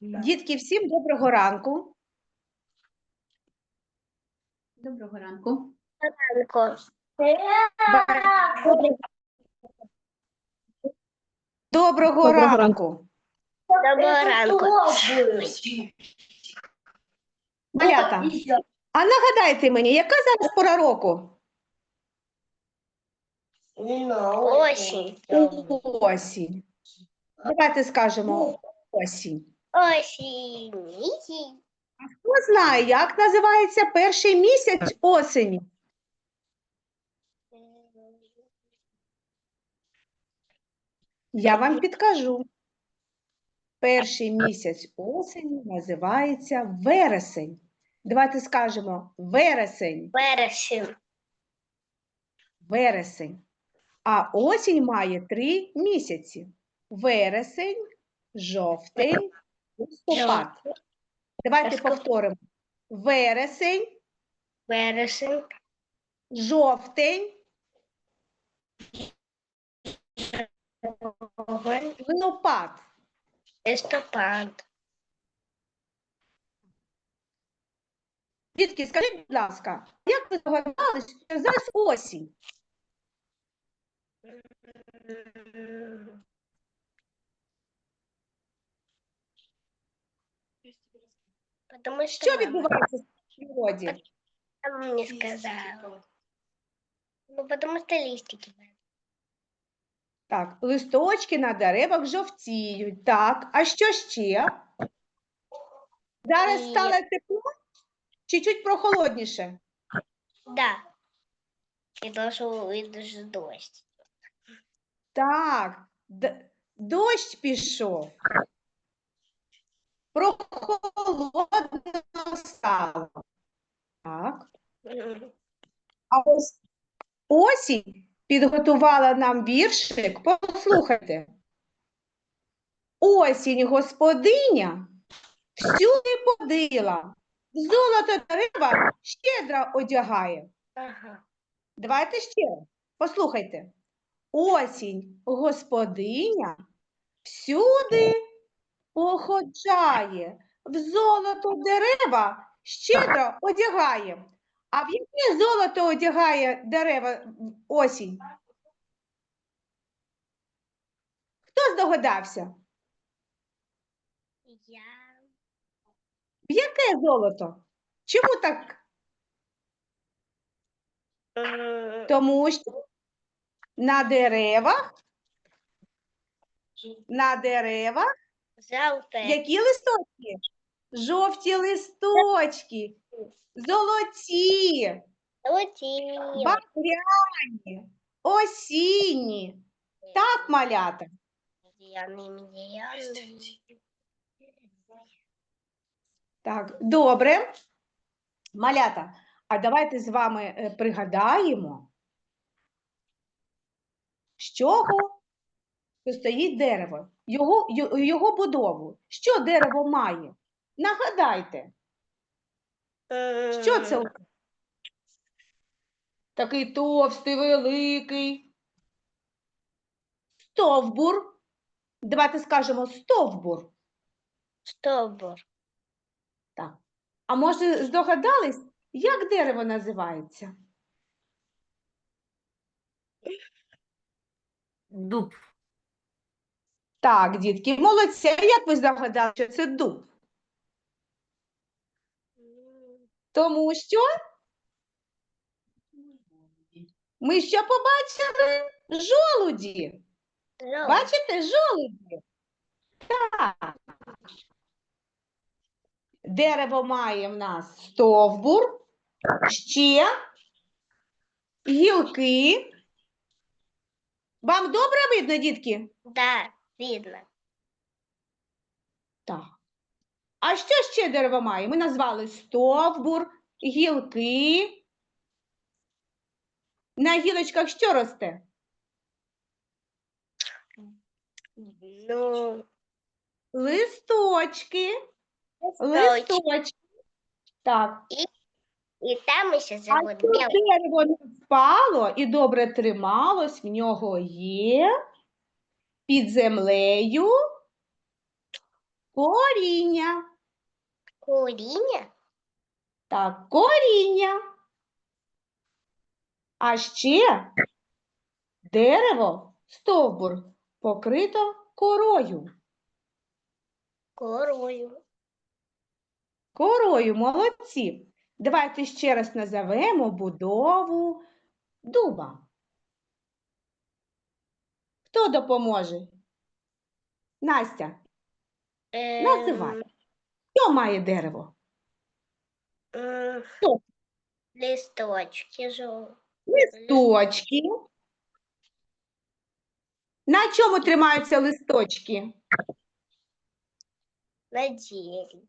Дітки, всім доброго ранку. Доброго ранку. Доброго Доброго ранку. Доброго ранку. Малята, а нагадайте мені, яка зараз пора року? Осінь. Осінь. Давайте скажемо осінь. Осінь. Осінь. Хто знає, як називається перший місяць осені? Я вам підкажу. Перший місяць осені називається вересень. Давайте скажемо вересень, Вересень. вересень. А осінь має три місяці: вересень, жовтень, листопад. Давайте Листопад. повторимо: вересень, Вересень. жовтень, листопад. Листопад. Дітки, скажіть, будь ласка, як ви здогадалися, що зараз осінь? Потому что Що мама відбувається в природі? мама мне сказала. Ну, потому что листики. Так, листочки на деревах жовтіють. Так, а що ще? Зараз І- стало тепло чи чуть прохолодніше? Да. И должен дождь. Так, д- дощ пішов. Прохолодно стало. Так. А ось осінь підготувала нам віршик. Послухайте. Осінь господиня всюди подила, золото дерева щедро одягає. Ага. Давайте ще. Послухайте. Осінь господиня всюди походжає, в золото дерева щедро одягає. А в яке золото одягає дерева осінь? Хто здогадався? Я. В яке золото? Чому так? Тому що на деревах, на деревах Желтое. Які листочки? Жовті листочки, золоті, Латинь. багряні, осінні. Так, малята. Так, добре. Малята, а давайте з вами е, пригадаємо, з чого стоїть дерево, його, його будову. Що дерево має? Нагадайте. Що це? Такий товстий, великий. Стовбур. Давайте скажемо стовбур. Стовбур. Так. А може здогадались, як дерево називається? Дуб. Так, дітки, молодці. Як ви здогадали, що це дуб? Тому що ми що побачили? Жолуді. Бачите, жолуді? Так. Дерево має в нас стовбур, ще гілки. Вам добре видно, дітки? Да, видно. Так. А що ще дерево має? Ми назвали стовбур, гілки. На гілочках що росте? Ну, Листочки. листочки. Листочки. Так. И там еще А щоб белый. дерево не впало і добре трималось, в нього є під землею Коріння. Куріння. Так, коріння. А ще дерево, стовбур, покрито корою. Корою. Корою, молодці. Давайте ще раз назовемо будову дуба. Хто допоможе? Настя, називай. Ем, Що має дерево? м, Що? Листочки жовті. Листочки. На чому тримаються листочки? На дереві.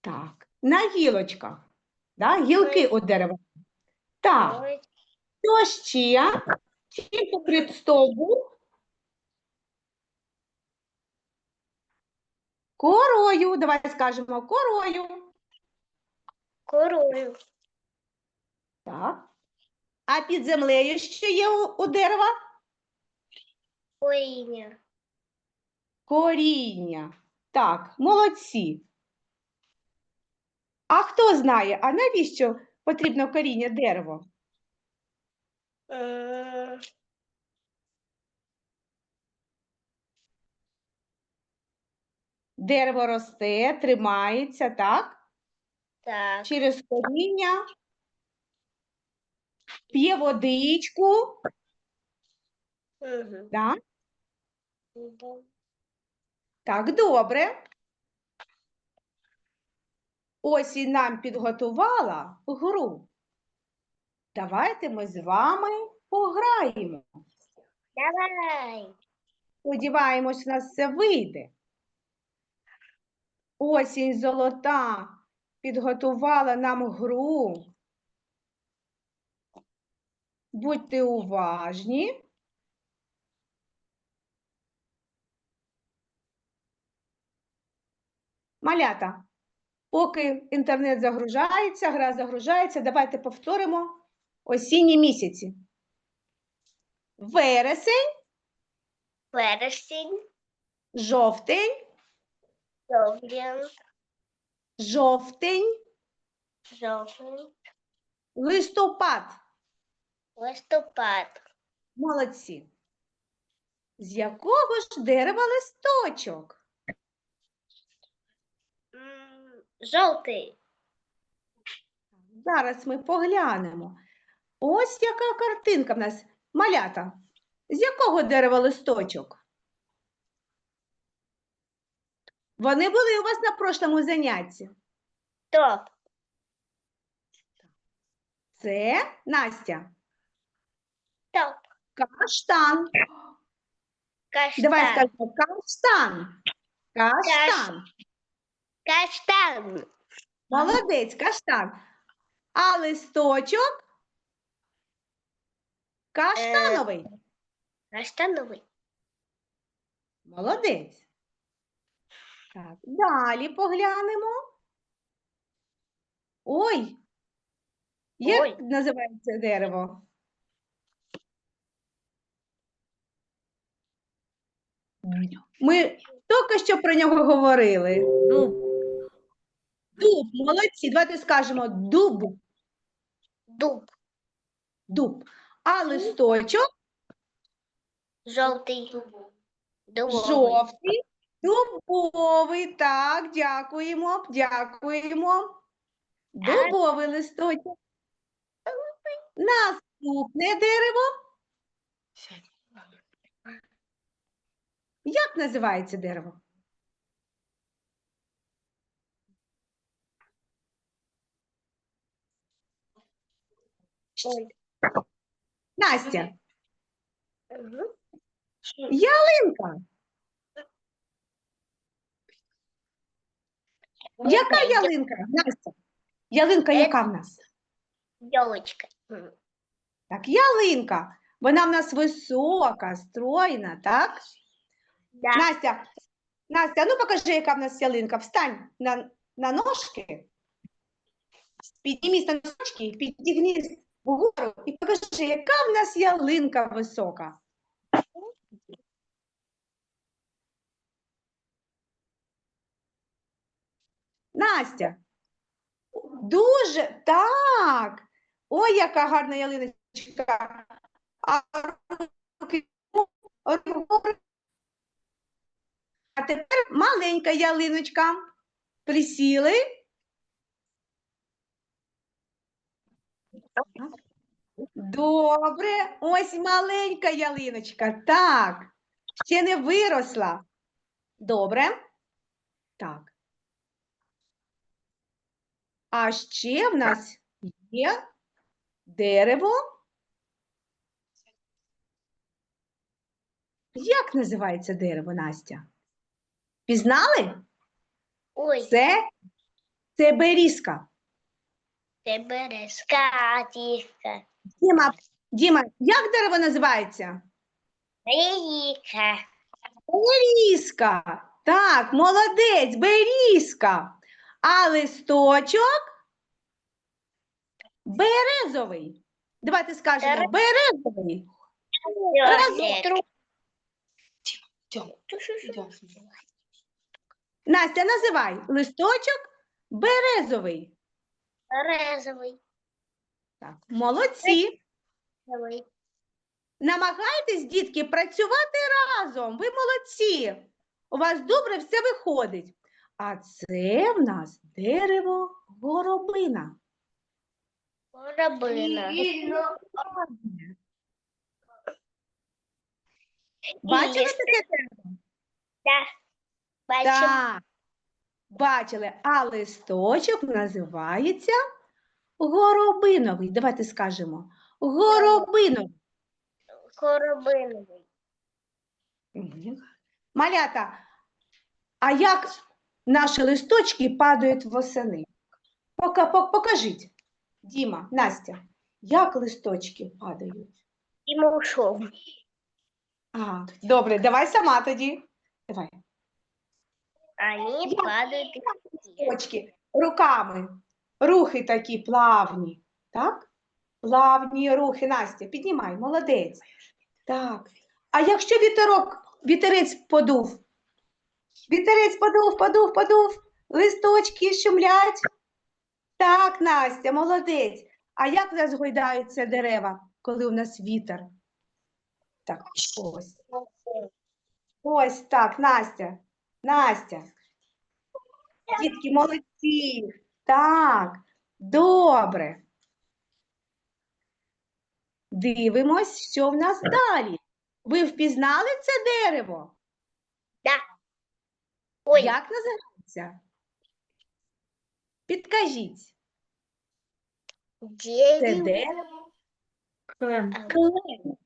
Так, на гілочках. Да? Гілки у дерева. Так, Ой, що ще? Чим покрит стовбур? Корою. Давай скажемо корою. Корою. Так. А під землею що є у, у дерева? Коріння. Коріння. Так, молодці. А хто знає, а навіщо потрібно коріння дерева? М, Дерево росте, тримається, так? Так. Через коріння п'є водичку, Мгм. да? Да. Так, добре. Осінь нам підготувала гру. Давайте ми з вами пограємо. Давай. Сподіваємось, у нас все вийде. Осінь золота підготувала нам гру. Будьте уважні. Малята, поки інтернет загружається, гра загружається, давайте повторимо осінні місяці. Вересень, Вересень. жовтень, Жовтень. жовтень, Жовтень. листопад. Листопад. Молодці. З якого ж дерева листочок? М, Жовтий. Зараз ми поглянемо. Ось яка картинка в нас. Малята. З якого дерева листочок? Вони були у вас на прошлому занятті. Топ. Це Настя. Топ. Каштан. Каштан. Давай скажемо каштан. Каштан. Каштан. Молодець, каштан. А листочок каштановий. Каштановий. Молодець. Так, далі поглянемо. Ой. Як Ой. називається дерево? Ми тільки що про нього говорили. Дуб. Дуб, молодці. Давайте скажемо дуб, Дуб. дуб. А листочок Жовтий. Дубовий. жовтий, дубовий. Так, дякуємо, дякуємо. Дубовий листочок. Наступне дерево. Як називається дерево? Ой. Настя, ялинка. Яка ялинка? Настя, ялинка яка в нас? Ёлочка. М. Так, ялинка. Вона в нас висока, стройна, так? Да. Настя, Настя, ну покажи, яка в нас ялинка. Встань на, на ножки. Піднімись на ножки, підігнись вгору і покажи, яка в нас ялинка висока. Настя. Дуже так. Ой, яка гарна ялиночка. А А тепер маленька ялиночка. Присіли. Добре, ось маленька ялиночка. Так, ще не виросла. Добре. Так. А ще в нас є дерево. Як називається дерево, Настя? Пізнали? Ой, Це, це берізка. Березка, тіска. Діма, Діма, як дерево називається? Березка. Берізка. Так, молодець, берізка. А листочок березовий. Давайте скажемо березовий. Настя, називай листочок березовий. Березовий. Так, молодці. Березовий. Намагайтесь, дітки, працювати разом. Ви молодці. У вас добре все виходить. А це в нас дерево горобина. Горобина. Бачили таке дерево? Да. Бачимо. Так. Бачили, а листочок називається горобиновий. Давайте скажемо. Горобиновий. Горобиновий. Малята, а як наші листочки падають восени? Пока, покажіть. Діма, Настя, як листочки падають? І мушов. Ага, добре, давай сама тоді. Давай. Они Я- падают из руками. Рухи такі плавні. Так? Плавні рухи. Настя, піднімай, молодець. Так. А якщо вітерок, вітерець подув? Вітерець подув, подув, подув. Листочки шумлять. Так, Настя, молодець. А як нас гойдаються дерева, коли у нас вітер? Так, ось. Ось так, Настя. Настя. Дітки, молодці. Так, добре. Дивимось, що в нас далі. Ви впізнали це дерево? Ой, Як називається? Підкажіть. Це дерево. Клен. клен.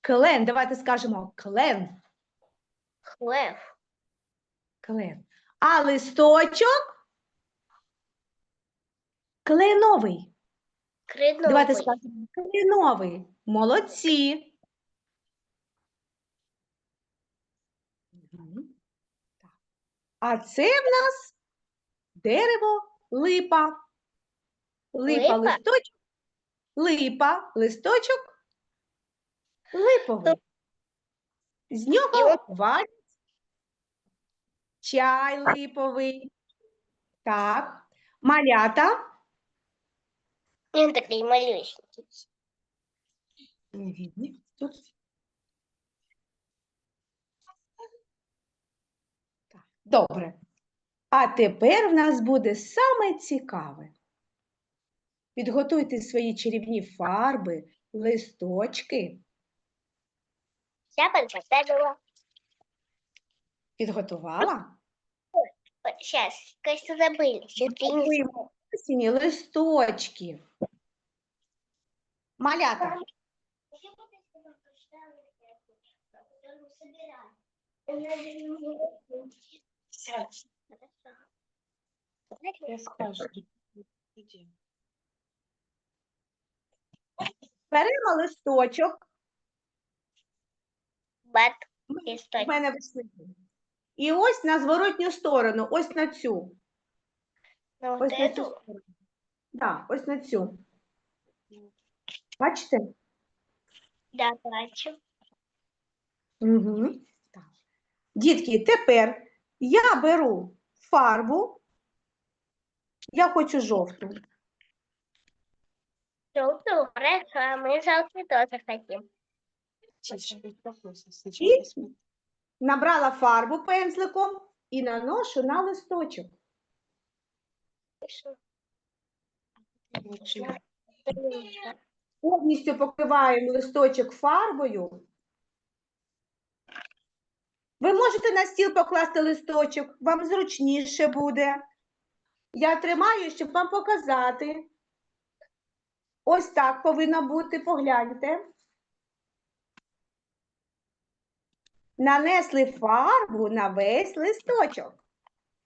Клен, давайте скажемо клен. Хлеб. Клен. А листочок кленовий. Давайте скажемо кленовий. Молодці. А це в нас дерево липа. Липа, Липа? листочок. Липа, листочок липовий. З нього варять чай липовий. Так. Малята. Він такий малюсенький. Мгм. Тут. Так, Добре. А тепер в нас буде саме цікаве. Підготуйте свої чарівні фарби, листочки. Я поставила. Підготувала? Сейчас, кажется, забыли. Ты Готуємо осінні листочки. Малята, Я скажу. беремо листочок. Бат, У листочек. мене висвітлює. І ось на зворотню сторону, ось на цю. Ну, вот Ось на цю эту. сторону. Да, ось на цю. Бачите? Да, бачу. Угу. Так. Дітки, тепер я беру фарбу Я хочу жовту. Желтый, хорошо, а мы желтый тоже хотим. Тише, успокойся. І Сначала посмотри. набрала фарбу пензликом і наношу на листочок. Повністю покриваємо листочок фарбою. Ви можете на стіл покласти листочок, вам зручніше буде. Я тримаю, щоб вам показати. Ось так повинно бути, погляньте. Нанесли фарбу на весь листочок.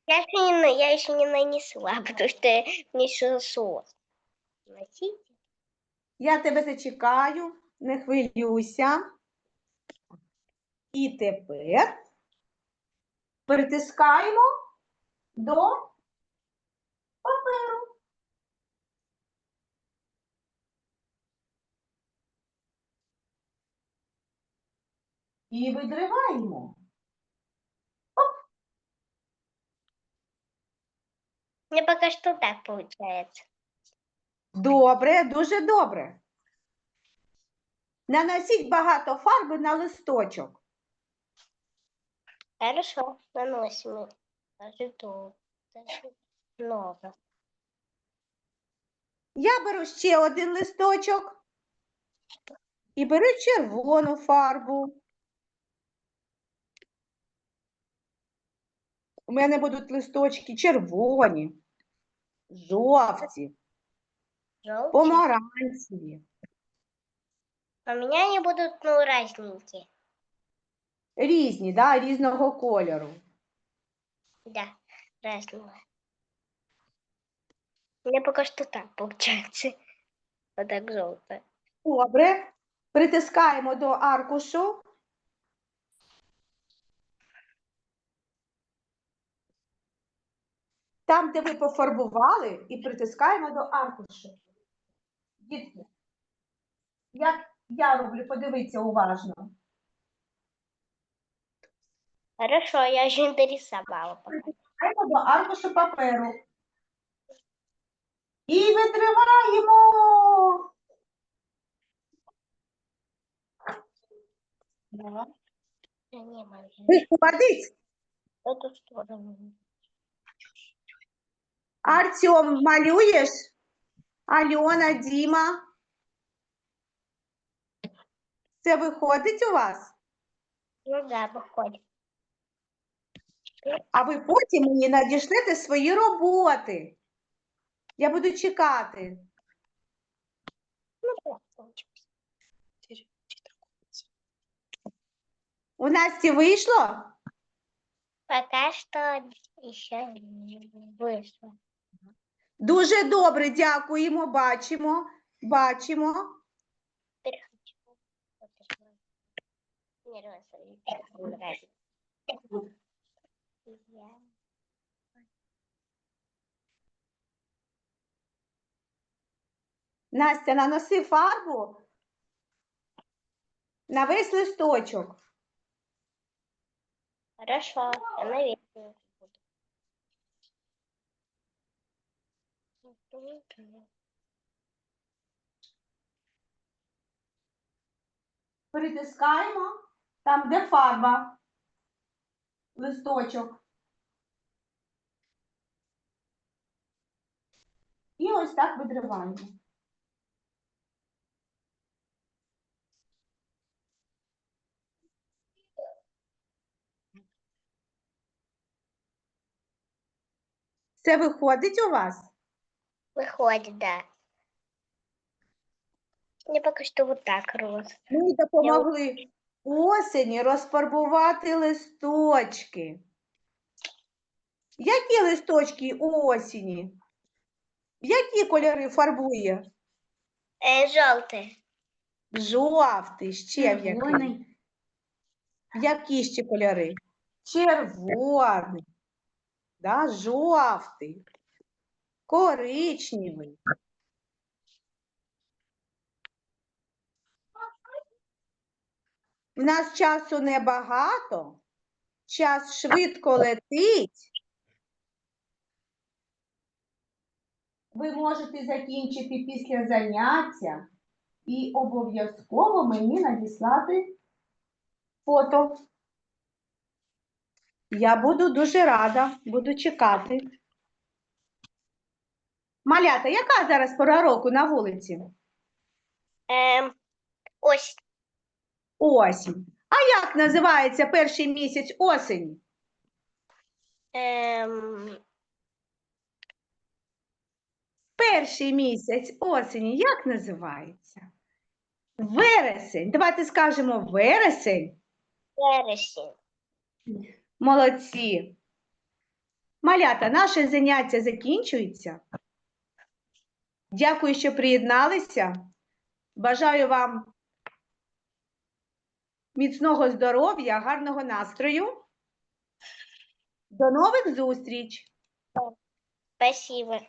Я еще не, я еще не нанесла, потому что мне еще сос. Носить? Я тебе зачекаю, не хвилюйся. І тепер притискаємо до паперу. І видриваємо. Мне пока что так получается. Добре, дуже добре. Наносіть багато фарби на листочок. Хорошо, наносим. Даже много. Я беру ще один листочок і беру червону фарбу. У мене будуть листочки червоні, жовті, Желтый. помаранчеві, А у меня они будут, ну, разненькие. різні, да, різного кольору. Да, разные. У меня пока что так получается. Вот так. Добре. Притискаємо до аркушу. Там, де ви пофарбували, і притискаємо до аркушу. Дітки, як я роблю, подивіться уважно. Хорошо, я еще не дорисовала. Притискаємо до аркушу паперу. І витриваємо. Виходить. Эту сторону. Артем, малюєш? Альона, Діма. Це виходить у вас? Ну да, выходит. А ви потім мені надішлете свої роботи. Я буду чекати. Ну да, получилось. Теперь читакуется. У Насті вийшло? Пока что еще не вышло. Дуже добре, дякуємо, бачимо, бачимо. Настя, наноси фарбу на весь листочок. Хорошо, я наверное буду. Притискаємо там, де фарба. Листочок. І ось так видриваємо. Це виходить у вас? Выходит, да. Мне пока что вот так роз. Ми допомогли осені розфарбувати листочки. Які листочки у осені? Які кольори фарбує? Э, желтый. Жовтий, ще в який? Червоний. Які ще кольори? Червоний, да, жовтий, коричневий. В нас часу небагато, час швидко летить. ви можете закінчити після заняття і обов'язково мені надіслати фото. Я буду дуже рада, буду чекати. Малята, яка зараз пора року на вулиці? Ем, ось Осінь. А як називається перший місяць осені? ем, Перший місяць осені як називається? Вересень. Давайте скажемо вересень. вересень. Молодці. Малята, наше заняття закінчується. Дякую, що приєдналися. Бажаю вам міцного здоров'я, гарного настрою. До нових зустріч! Спасибо.